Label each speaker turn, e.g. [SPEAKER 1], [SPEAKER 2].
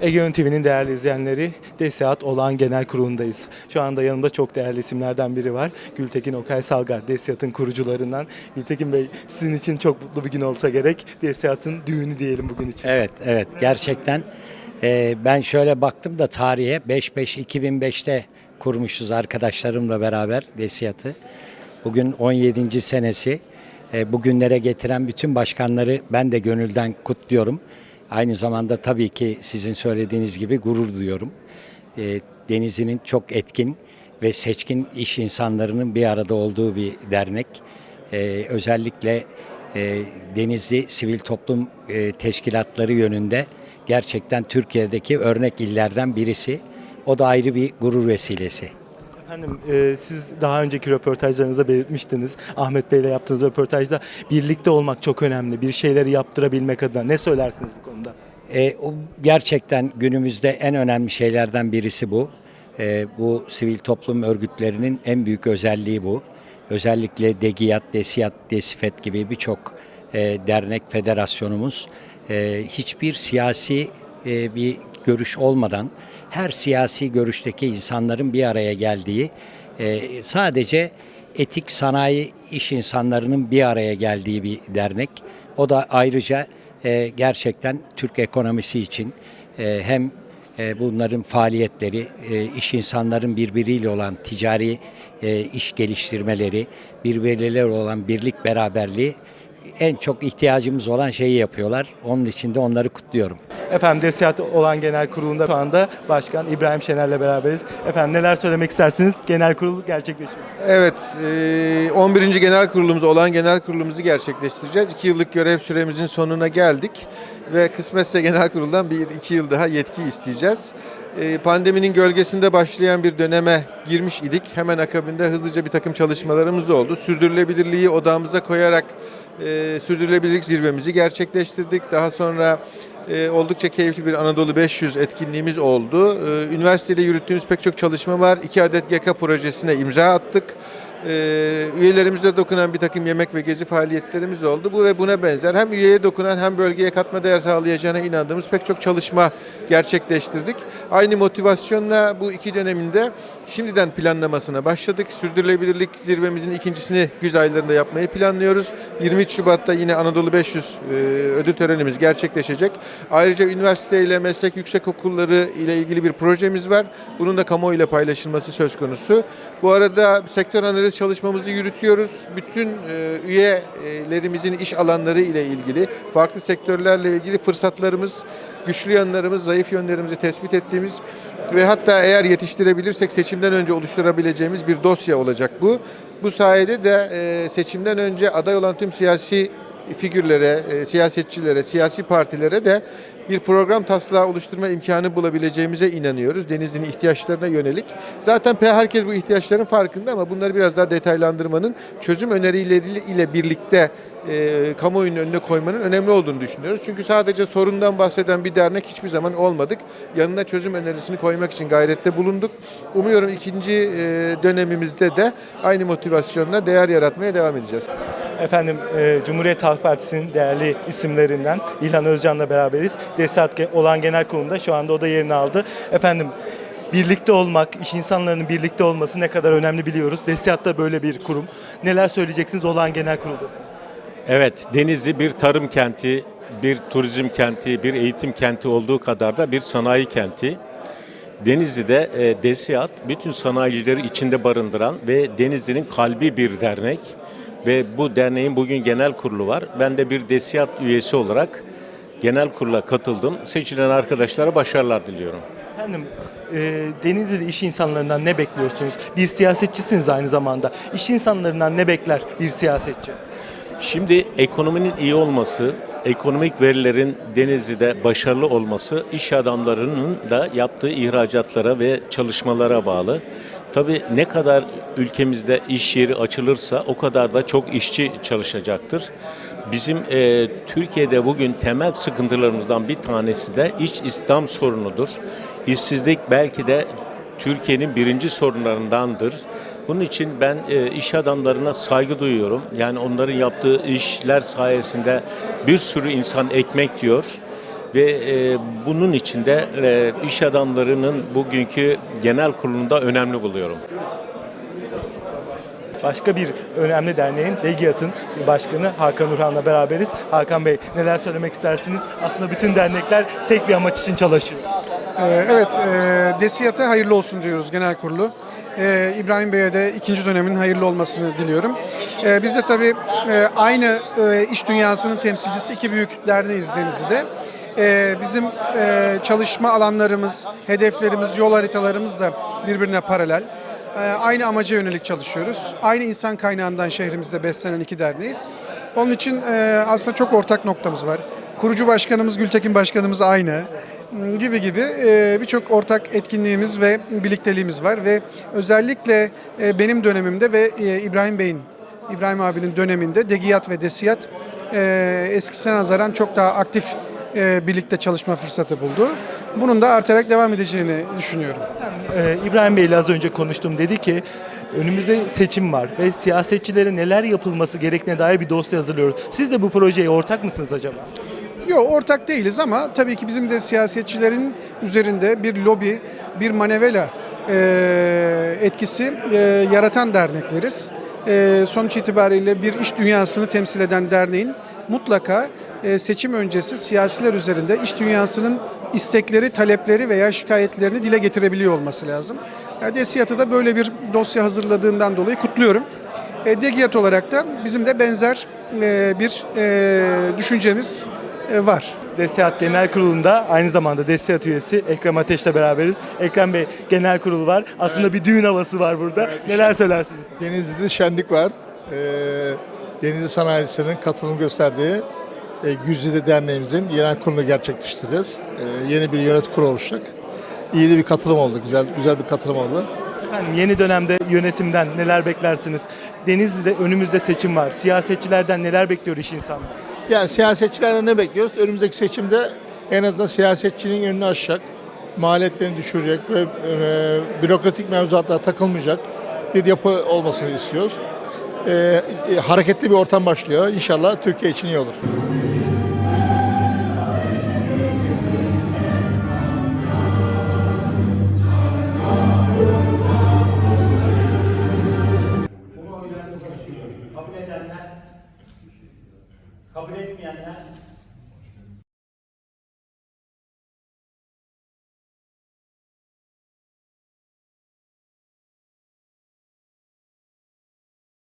[SPEAKER 1] Egeon TV'nin değerli izleyenleri, DESİAD Olağan Genel Kurulu'ndayız. Şu anda yanımda çok değerli isimlerden biri var. Gültekin Okay Salgar, DESİAD'ın kurucularından. Gültekin Bey, sizin için çok mutlu bir gün olsa gerek. DESİAD'ın düğünü diyelim bugün için.
[SPEAKER 2] Evet, evet gerçekten. Ee, ben şöyle baktım da tarihe 5-5-2005'te kurmuşuz arkadaşlarımla beraber Desiyat'ı. Bugün 17. senesi. Ee, bugünlere getiren bütün başkanları ben de gönülden kutluyorum. Aynı zamanda tabii ki sizin söylediğiniz gibi gurur duyuyorum. Ee, Denizli'nin çok etkin ve seçkin iş insanlarının bir arada olduğu bir dernek. Ee, özellikle e, Denizli Sivil Toplum e, Teşkilatları yönünde gerçekten Türkiye'deki örnek illerden birisi. O da ayrı bir gurur vesilesi.
[SPEAKER 1] Efendim, e, siz daha önceki röportajlarınızda belirtmiştiniz. Ahmet Bey'le yaptığınız röportajda birlikte olmak çok önemli. Bir şeyleri yaptırabilmek adına. Ne söylersiniz bu konuda?
[SPEAKER 2] E, o gerçekten günümüzde en önemli şeylerden birisi bu. E, bu sivil toplum örgütlerinin en büyük özelliği bu. Özellikle DEGİYAT, DESİYAT, DESİFET gibi birçok e, dernek, federasyonumuz e, hiçbir siyasi e, bir görüş olmadan her siyasi görüşteki insanların bir araya geldiği e, sadece etik sanayi iş insanlarının bir araya geldiği bir dernek. O da ayrıca e, gerçekten Türk ekonomisi için e, hem e, bunların faaliyetleri, iş insanların birbiriyle olan ticari iş geliştirmeleri, birbirleriyle olan birlik beraberliği en çok ihtiyacımız olan şeyi yapıyorlar. Onun için de onları kutluyorum.
[SPEAKER 1] Efendim DESİAD olan genel kurulunda şu anda Başkan İbrahim Şener'le beraberiz. Efendim neler söylemek istersiniz? Genel kurul gerçekleşiyor.
[SPEAKER 3] Evet, e, 11. genel kurulumuz olan genel kurulumuzu gerçekleştireceğiz. 2 yıllık görev süremizin sonuna geldik ve kısmetse genel kuruldan bir iki yıl daha yetki isteyeceğiz. Pandeminin gölgesinde başlayan bir döneme girmiş idik. Hemen akabinde hızlıca bir takım çalışmalarımız oldu. Sürdürülebilirliği odağımıza koyarak e, sürdürülebilirlik zirvemizi gerçekleştirdik. Daha sonra e, oldukça keyifli bir Anadolu 500 etkinliğimiz oldu. E, üniversiteyle yürüttüğümüz pek çok çalışma var. İki adet GEKA projesine imza attık. E, üyelerimize dokunan bir takım yemek ve gezi faaliyetlerimiz oldu. Bu ve buna benzer hem üyeye dokunan hem bölgeye katma değer sağlayacağına inandığımız pek çok çalışma gerçekleştirdik. Aynı motivasyonla bu iki döneminde şimdiden planlamasına başladık. Sürdürülebilirlik zirvemizin ikincisini güz aylarında yapmayı planlıyoruz. 23 Şubat'ta yine Anadolu 500 e, ödül törenimiz gerçekleşecek. Ayrıca üniversite ile meslek yüksek okulları ile ilgili bir projemiz var. Bunun da kamuoyuyla paylaşılması söz konusu. Bu arada sektör analiz çalışmamızı yürütüyoruz. Bütün e, üyelerimizin iş alanları ile ilgili, farklı sektörlerle ilgili fırsatlarımız, güçlü yanlarımız, zayıf yönlerimizi tespit ettiğimiz ve hatta eğer yetiştirebilirsek seçimden önce oluşturabileceğimiz bir dosya olacak bu. Bu sayede de e, seçimden önce aday olan tüm siyasi figürlere, e, siyasetçilere, siyasi partilere de bir program taslağı oluşturma imkanı bulabileceğimize inanıyoruz. Denizli'nin ihtiyaçlarına yönelik. Zaten herkes bu ihtiyaçların farkında ama bunları biraz daha detaylandırmanın çözüm önerileriyle ile birlikte e, kamuoyunun önüne koymanın önemli olduğunu düşünüyoruz. Çünkü sadece sorundan bahseden bir dernek hiçbir zaman olmadık. Yanına çözüm önerisini koymak için gayrette bulunduk. Umuyorum ikinci e, dönemimizde de aynı motivasyonla değer yaratmaya devam edeceğiz.
[SPEAKER 1] Efendim e, Cumhuriyet Halk Partisi'nin değerli isimlerinden İlhan Özcan'la beraberiz. DESİAD ge- olan genel kurulunda şu anda o da yerini aldı. Efendim birlikte olmak, iş insanlarının birlikte olması ne kadar önemli biliyoruz. DESİAD da böyle bir kurum. Neler söyleyeceksiniz olağan genel kurulda?
[SPEAKER 4] Evet, Denizli bir tarım kenti, bir turizm kenti, bir eğitim kenti olduğu kadar da bir sanayi kenti. Denizli'de e, DESİAD bütün sanayicileri içinde barındıran ve Denizli'nin kalbi bir dernek ve bu derneğin bugün genel kurulu var. Ben de bir DESİAD üyesi olarak genel kurula katıldım. Seçilen arkadaşlara başarılar diliyorum.
[SPEAKER 1] Efendim e, Denizli'de iş insanlarından ne bekliyorsunuz? Bir siyasetçisiniz aynı zamanda. İş insanlarından ne bekler bir siyasetçi?
[SPEAKER 4] Şimdi ekonominin iyi olması, ekonomik verilerin Denizli'de başarılı olması iş adamlarının da yaptığı ihracatlara ve çalışmalara bağlı. Tabii ne kadar ülkemizde iş yeri açılırsa o kadar da çok işçi çalışacaktır. Bizim e, Türkiye'de bugün temel sıkıntılarımızdan bir tanesi de iç istihdam sorunudur. İşsizlik belki de Türkiye'nin birinci sorunlarındandır. Bunun için ben e, iş adamlarına saygı duyuyorum. Yani onların yaptığı işler sayesinde bir sürü insan ekmek diyor ve e, bunun içinde e, iş adamlarının bugünkü genel kurulunda önemli buluyorum.
[SPEAKER 1] Başka bir önemli derneğin DEGİAT'ın başkanı Hakan Urhan'la beraberiz. Hakan Bey neler söylemek istersiniz? Aslında bütün dernekler tek bir amaç için çalışıyor.
[SPEAKER 5] Ee, Evet, e, DESİAD'a hayırlı olsun diyoruz genel kurulu. Ee, İbrahim Bey'e de ikinci dönemin hayırlı olmasını diliyorum. Ee, Biz de tabii e, aynı e, iş dünyasının temsilcisi iki büyük derneğiz Denizli'de. Ee, Bizim e, çalışma alanlarımız, hedeflerimiz, yol haritalarımız da birbirine paralel. Ee, Aynı amaca yönelik çalışıyoruz. Aynı insan kaynağından şehrimizde beslenen iki derneğiz. Onun için e, aslında çok ortak noktamız var. Kurucu başkanımız Gültekin başkanımız aynı gibi gibi e, birçok ortak etkinliğimiz ve birlikteliğimiz var ve özellikle e, benim dönemimde ve e, İbrahim Bey'in, İbrahim abinin döneminde Degiyat ve Desiyat e, eskisine nazaran çok daha aktif e, birlikte çalışma fırsatı buldu. Bunun da artarak devam edeceğini düşünüyorum.
[SPEAKER 1] Ee, İbrahim Bey ile az önce konuştum. Dedi ki önümüzde seçim var ve siyasetçilere neler yapılması gerektiğine dair bir dosya hazırlıyoruz. Siz de bu projeye ortak mısınız acaba?
[SPEAKER 5] Yok ortak değiliz ama tabii ki bizim de siyasetçilerin üzerinde bir lobi, bir manevela e, etkisi e, yaratan dernekleriz. E, sonuç itibariyle bir iş dünyasını temsil eden derneğin mutlaka e, seçim öncesi siyasiler üzerinde iş dünyasının istekleri, talepleri veya şikayetlerini dile getirebiliyor olması lazım. DESİAD'ı da böyle bir dosya hazırladığından dolayı kutluyorum. DEGİAT olarak da bizim de benzer e, bir e, düşüncemiz var.
[SPEAKER 1] DESİAD Genel Kurulu'nda aynı zamanda DESİAD üyesi Ekrem Ateş'le beraberiz. Ekrem Bey genel kurulu var. Aslında bir düğün havası var burada. Neler söylersiniz?
[SPEAKER 6] Denizli'de şenlik var. Ee, Denizli Sanayisi'nin katılım gösterdiği e, Güzide Derneğimizin genel kurulunu gerçekleştireceğiz. Ee, yeni bir yönetim kurulu oluşacak. İyi de bir katılım oldu. Güzel güzel bir katılım oldu.
[SPEAKER 1] Efendim yeni dönemde yönetimden neler beklersiniz? Denizli'de önümüzde seçim var. Siyasetçilerden neler bekliyor iş insanları?
[SPEAKER 6] Yani siyasetçilerden ne bekliyoruz? Önümüzdeki seçimde en azından siyasetçinin önünü aşacak, maliyetlerini düşürecek ve e, bürokratik mevzuatlara takılmayacak bir yapı olmasını istiyoruz. Ee, e, hareketli bir ortam başlıyor. İnşallah Türkiye için iyi olur.
[SPEAKER 2] Kabul kabul etmeyenler